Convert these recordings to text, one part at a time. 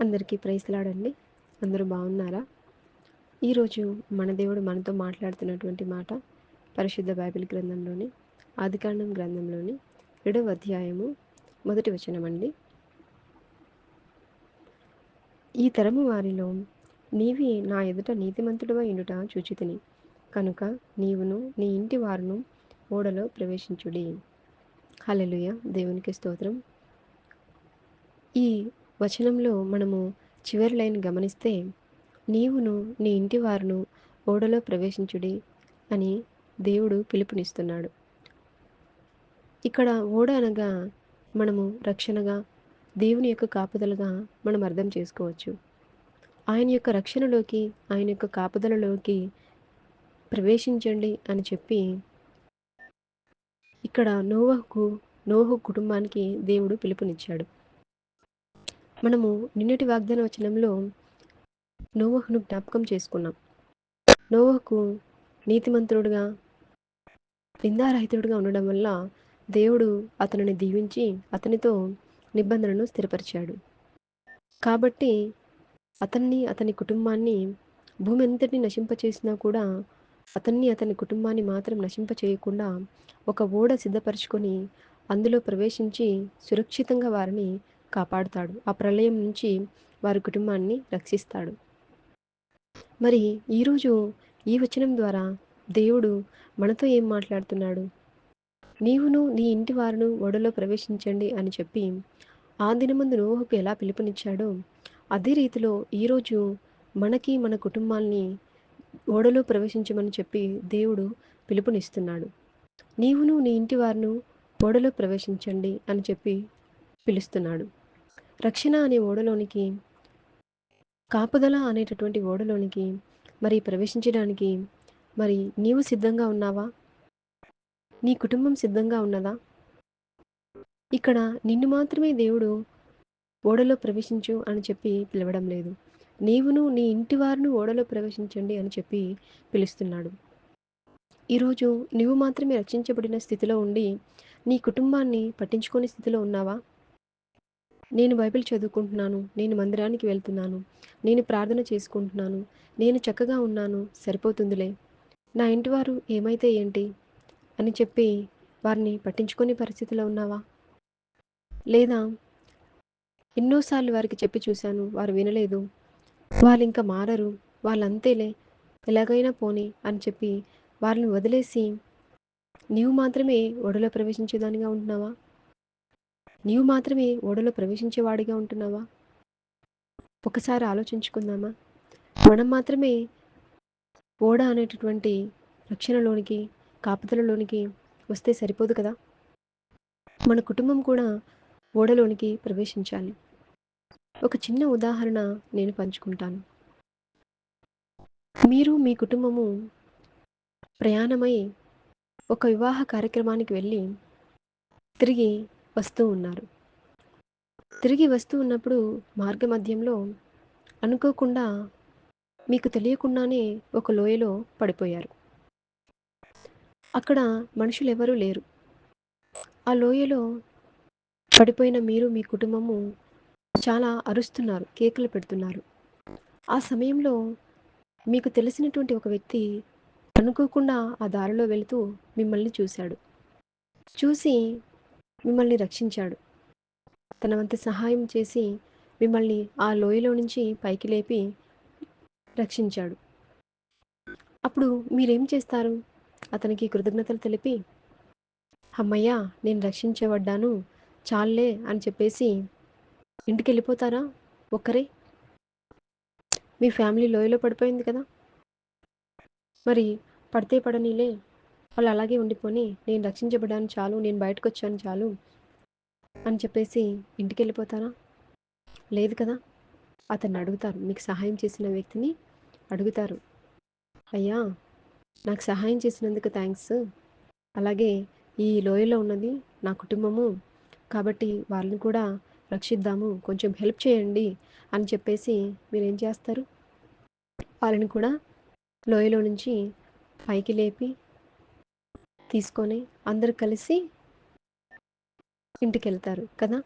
అందరికీ ప్రైస్లాడండి అందరూ బాగున్నారా? ఈరోజు మన దేవుడు మనతో మాట్లాడుతున్నటువంటి మాట పరిశుద్ధ బైబిల్ గ్రంథంలోని ఆదికాండం గ్రంథంలోని రెండవ అధ్యాయము మొదటి వచనం అండి ఈ తరము వారిలో నీవి నా ఎదుట నీతిమంతుడుగా ఇండుట చూచితిని. కనుక నీవును నీ ఇంటి వారును ఓడలో ప్రవేశించుడి. హలలుయ దేవునికి స్తోత్రం. ఈ వచనంలో మనము చివరి లైన్ గమనిస్తే నీవును నీ ఇంటి వారును ఓడలో ప్రవేశించుడి అని దేవుడు పిలుపునిస్తున్నాడు. ఇక్కడ ఓడ అనగా మనము రక్షణగా దేవుని యొక్క కాపుదలగా మనం అర్థం చేసుకోవచ్చు. ఆయన యొక్క రక్షణలోకి ఆయన యొక్క కాపుదలలోకి ప్రవేశించండి అని చెప్పి ఇక్కడ నోవహుకు నోహు కుటుంబానికి దేవుడు పిలుపునిచ్చాడు. మనము నిన్నటి వాగ్దాన వచనంలో నోవహును జ్ఞాపకం చేసుకున్నాం. నోవహుకు నీతిమంతుడుగా నిందారహితుడుగా ఉండడం వల్ల దేవుడు అతనిని దీవించి అతనితో నిబంధనను స్థిరపరిచాడు. కాబట్టి అతన్ని అతని కుటుంబాన్ని భూమి అంతటిని నశింపచేసినా కూడా అతన్ని అతని కుటుంబాన్ని మాత్రం నశింప చేయకుండా ఒక ఓడ సిద్ధపరచుకొని అందులో ప్రవేశించి సురక్షితంగా వారిని కాపాడుతాడు. ఆ ప్రళయం నుంచి వారి కుటుంబాన్ని రక్షిస్తాడు. మరి ఈరోజు ఈ వచనం ద్వారా దేవుడు మనతో ఏం మాట్లాడుతున్నాడు? నీవును నీ ఇంటి వారును ఓడలో ప్రవేశించండి అని చెప్పి ఆ దినమందు నోహుకు ఎలా పిలుపునిచ్చాడో అదే రీతిలో ఈరోజు మనకి మన కుటుంబాల్ని ఓడలో ప్రవేశించమని చెప్పి దేవుడు పిలుపునిస్తున్నాడు. నీవును నీ ఇంటి వారును ఓడలో ప్రవేశించండి అని చెప్పి పిలుస్తున్నాడు. రక్షణ అనే ఓడలోనికి కాపుదల అనేటటువంటి ఓడలోనికి మరి ప్రవేశించడానికి మరి నీవు సిద్ధంగా ఉన్నావా? నీ కుటుంబం సిద్ధంగా ఉన్నదా? ఇక్కడ నిన్ను మాత్రమే దేవుడు ఓడలో ప్రవేశించు అని చెప్పి పిలవడం లేదు. నీవును నీ ఇంటి వారిను ఓడలో ప్రవేశించండి అని చెప్పి పిలుస్తున్నాడు. ఈరోజు నువ్వు మాత్రమే రక్షించబడిన స్థితిలో ఉండి నీ కుటుంబాన్ని పట్టించుకునే స్థితిలో ఉన్నావా? నేను బైబిల్ చదువుకుంటున్నాను నేను మందిరానికి వెళ్తున్నాను నేను ప్రార్థన చేసుకుంటున్నాను నేను చక్కగా ఉన్నాను సరిపోతుందిలే. నా ఇంటి వారు ఏమైతే ఏంటి? అని చెప్పి వారిని పట్టించుకునే పరిస్థితిలో ఉన్నావా? లేదా ఎన్నోసార్లు వారికి చెప్పి చూశాను వారు వినలేదు. వాళ్ళు ఇంకా మారరు వాళ్ళంతేలే ఎలాగైనా పోనీ అని చెప్పి వారిని వదిలేసి నీవు మాత్రమే ఒడలో ప్రవేశించేదానిగా ఉంటున్నావా? నీవు మాత్రమే ఓడలో ప్రవేశించేవాడిగా ఉంటున్నావా? ఒకసారి ఆలోచించుకుందామా? మనం మాత్రమే ఓడ అనేటటువంటి రక్షణలోనికి కాపుదలలోనికి వస్తే సరిపోదు కదా? మన కుటుంబం కూడా ఓడలోనికి ప్రవేశించాలి. ఒక చిన్న ఉదాహరణ నేను పంచుకుంటాను. మీరు మీ కుటుంబము ప్రయాణమై ఒక వివాహ కార్యక్రమానికి వెళ్ళి తిరిగి వస్తూ ఉన్నారు. తిరిగి వస్తూ ఉన్నప్పుడు మార్గ మధ్యంలో అనుకోకుండా మీకు తెలియకుండానే ఒక లోయలో పడిపోయారు. అక్కడ మనుషులు ఎవరూ లేరు. ఆ లోయలో పడిపోయిన మీరు మీ కుటుంబము చాలా అరుస్తున్నారు కేకలు పెడుతున్నారు. ఆ సమయంలో మీకు తెలిసినటువంటి ఒక వ్యక్తి అనుకోకుండా ఆ దారిలో వెళుతూ మిమ్మల్ని చూశాడు. చూసి మిమ్మల్ని రక్షించాడు. తన వంత సహాయం చేసి మిమ్మల్ని ఆ లోయలో నుంచి పైకి లేపి రక్షించాడు. అప్పుడు మీరేం చేస్తారు? అతనికి కృతజ్ఞతలు తెలిపి అమ్మయ్యా నేను రక్షించబడ్డాను చాలే అని చెప్పేసి ఇంటికి వెళ్ళిపోతారా ఒక్కరే? మీ ఫ్యామిలీ లోయలో పడిపోయింది కదా? మరి పడితే పడనీలే వాళ్ళు అలాగే ఉండిపోని నేను రక్షించబడ్డాను చాలు నేను బయటకు వచ్చాను చాలు అని చెప్పేసి ఇంటికి వెళ్ళిపోతారా లేదు కదా? అతన్ని అడుగుతారు. మీకు సహాయం చేసిన వ్యక్తిని అడుగుతారు. అయ్యా నాకు సహాయం చేసినందుకు థ్యాంక్స్. అలాగే ఈ లోయలో ఉన్నది నా కుటుంబము. కాబట్టి వాళ్ళని కూడా రక్షిద్దాము. కొంచెం హెల్ప్ చేయండి అని చెప్పేసి మీరేం చేస్తారు? వాళ్ళని కూడా లోయలో నుంచి పైకి లేపి తీసుకొని అందరు కలిసి ఇంటికి వెళ్తారు కదా?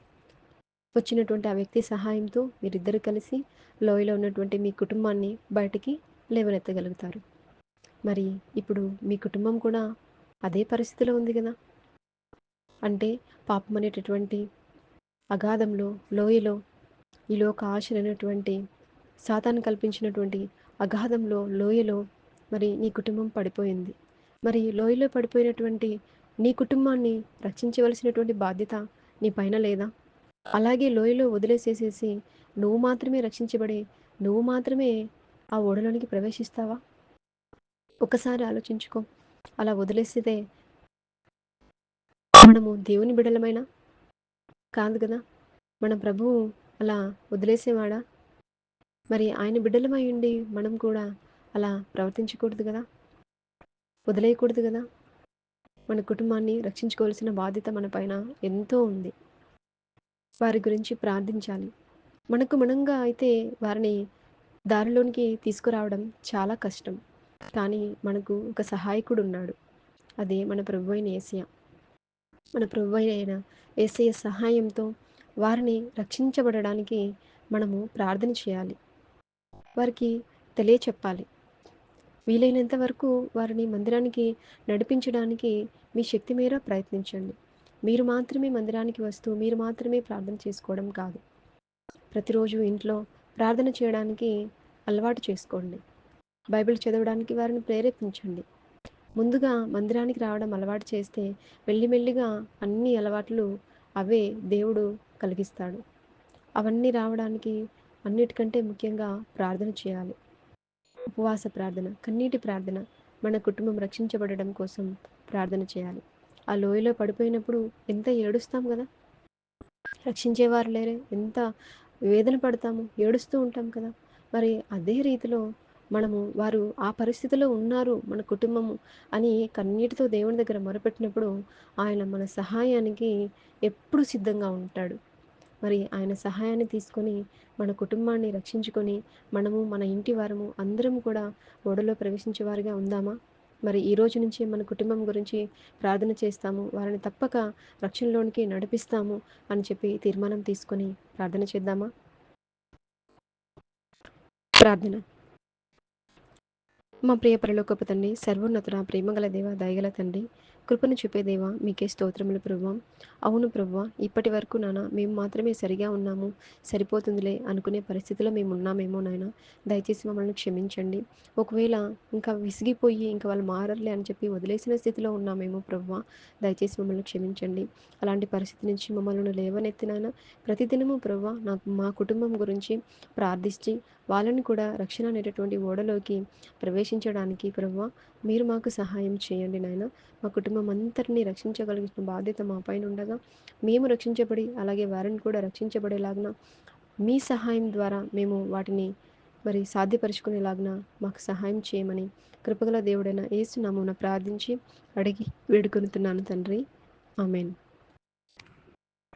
వచ్చినటువంటి ఆ వ్యక్తి సహాయంతో మీరిద్దరు కలిసి లోయలో ఉన్నటువంటి మీ కుటుంబాన్ని బయటికి లేవనెత్తగలుగుతారు. మరి ఇప్పుడు మీ కుటుంబం కూడా అదే పరిస్థితిలో ఉంది కదా? అంటే పాపం అనేటటువంటి అగాధంలో లోయలో ఈ లోక ఆశలైనటువంటి సాతాను కల్పించినటువంటి అగాధంలో లోయలో మరి నీ కుటుంబం పడిపోయింది. మరి లోయలో పడిపోయినటువంటి నీ కుటుంబాన్ని రక్షించవలసినటువంటి బాధ్యత నీ పైన లేదా? అలాగే లోయలో వదిలేసేసేసి నువ్వు మాత్రమే రక్షించబడి నువ్వు మాత్రమే ఆ ఓడలోనికి ప్రవేశిస్తావా? ఒకసారి ఆలోచించుకో. అలా వదిలేస్తే మనము దేవుని బిడలమైనా కాదు కదా? మన ప్రభువు అలా వదిలేసేవాడా? మరి ఆయన బిడ్డలమై ఉండి మనం కూడా అలా ప్రవర్తించకూడదు కదా? వదిలేయకూడదు కదా. మన కుటుంబాన్ని రక్షించుకోవాల్సిన బాధ్యత మన పైన ఎంతో ఉంది. వారి గురించి ప్రార్థించాలి. మనకు మనంగా అయితే వారిని దారిలోనికి తీసుకురావడం చాలా కష్టం. కానీ మనకు ఒక సహాయకుడు ఉన్నాడు. అదే మన ప్రభు అయిన ఏసయ మన ప్రభు అయిన ఏసయ సహాయంతో వారిని రక్షించబడడానికి మనము ప్రార్థన చేయాలి. వారికి తెలియచెప్పాలి. వీలైనంత వరకు వారిని మందిరానికి నడిపించడానికి మీ శక్తి మేర ప్రయత్నించండి. మీరు మాత్రమే మందిరానికి వస్తూ మీరు మాత్రమే ప్రార్థన చేసుకోవడం కాదు. ప్రతిరోజు ఇంట్లో ప్రార్థన చేయడానికి అలవాటు చేసుకోండి. బైబిల్ చదవడానికి వారిని ప్రేరేపించండి. ముందుగా మందిరానికి రావడం అలవాటు చేస్తే మెల్లిమెల్లిగా అన్ని అలవాట్లు అవే దేవుడు కలిగిస్తాడు. అవన్నీ రావడానికి అన్నిటికంటే ముఖ్యంగా ప్రార్థన చేయాలి. ఉపవాస ప్రార్థన కన్నీటి ప్రార్థన మన కుటుంబం రక్షించబడడం కోసం ప్రార్థన చేయాలి. ఆ లోయలో పడిపోయినప్పుడు ఎంత ఏడుస్తాం కదా? రక్షించేవారు లేరే ఎంత వేదన పడతాము ఏడుస్తూ ఉంటాం కదా? మరి అదే రీతిలో మనము వారు ఆ పరిస్థితిలో ఉన్నారు మన కుటుంబము అని కన్నీటితో దేవుని దగ్గర మొరపెట్టినప్పుడు ఆయన మన సహాయానికి ఎప్పుడు సిద్ధంగా ఉంటాడు. మరి ఆయన సహాయాన్ని తీసుకొని మన కుటుంబాన్ని రక్షించుకొని మనము మన ఇంటి వారము అందరం కూడా ఓడలో ప్రవేశించే వారిగా ఉందామా? మరి ఈ రోజు నుంచి మన కుటుంబం గురించి ప్రార్థన చేస్తాము వారిని తప్పక రక్షణలోనికి నడిపిస్తాము అని చెప్పి తీర్మానం తీసుకొని ప్రార్థన చేద్దామా? ప్రార్థన. మా ప్రియ పరలోకపు తండ్రి సర్వోన్నతుడ ప్రేమగల దేవ దయగల తండ్రి కృపను చూపేదేవా మీకే స్తోత్రములు ప్రభావం. అవును ప్రభు ఇప్పటి వరకు నాన్న మేము మాత్రమే సరిగా ఉన్నాము. సరిపోతుందిలే అనుకునే పరిస్థితిలో మేము ఉన్నామేమో నాయన. దయచేసి మమ్మల్ని క్షమించండి. ఒకవేళ ఇంకా విసిగిపోయి ఇంకా వాళ్ళు మారర్లే అని చెప్పి వదిలేసిన స్థితిలో ఉన్నామేమో ప్రభు దయచేసి మమ్మల్ని క్షమించండి. అలాంటి పరిస్థితి నుంచి మమ్మల్ని లేవనెత్తినాయన ప్రతిదినము ప్రభు నాకు మా కుటుంబం గురించి ప్రార్థించి వాళ్ళని కూడా రక్షణ అనేటటువంటి ఓడలోకి ప్రవేశించడానికి ప్రభు మీరు మాకు సహాయం చేయండి నాయన. మా కుటుంబం అంతటినీ రక్షించగలిగిన బాధ్యత మా పైన ఉండగా మేము రక్షించబడి అలాగే వారిని కూడా రక్షించబడేలాగిన మీ సహాయం ద్వారా మేము వాటిని మరి సాధ్యపరుచుకునేలాగిన మాకు సహాయం చేయమని కృపగల దేవుడైన ఏసునామమున ప్రార్థించి అడిగి వేడుకొనుతున్నాను తండ్రి. ఆమెన్.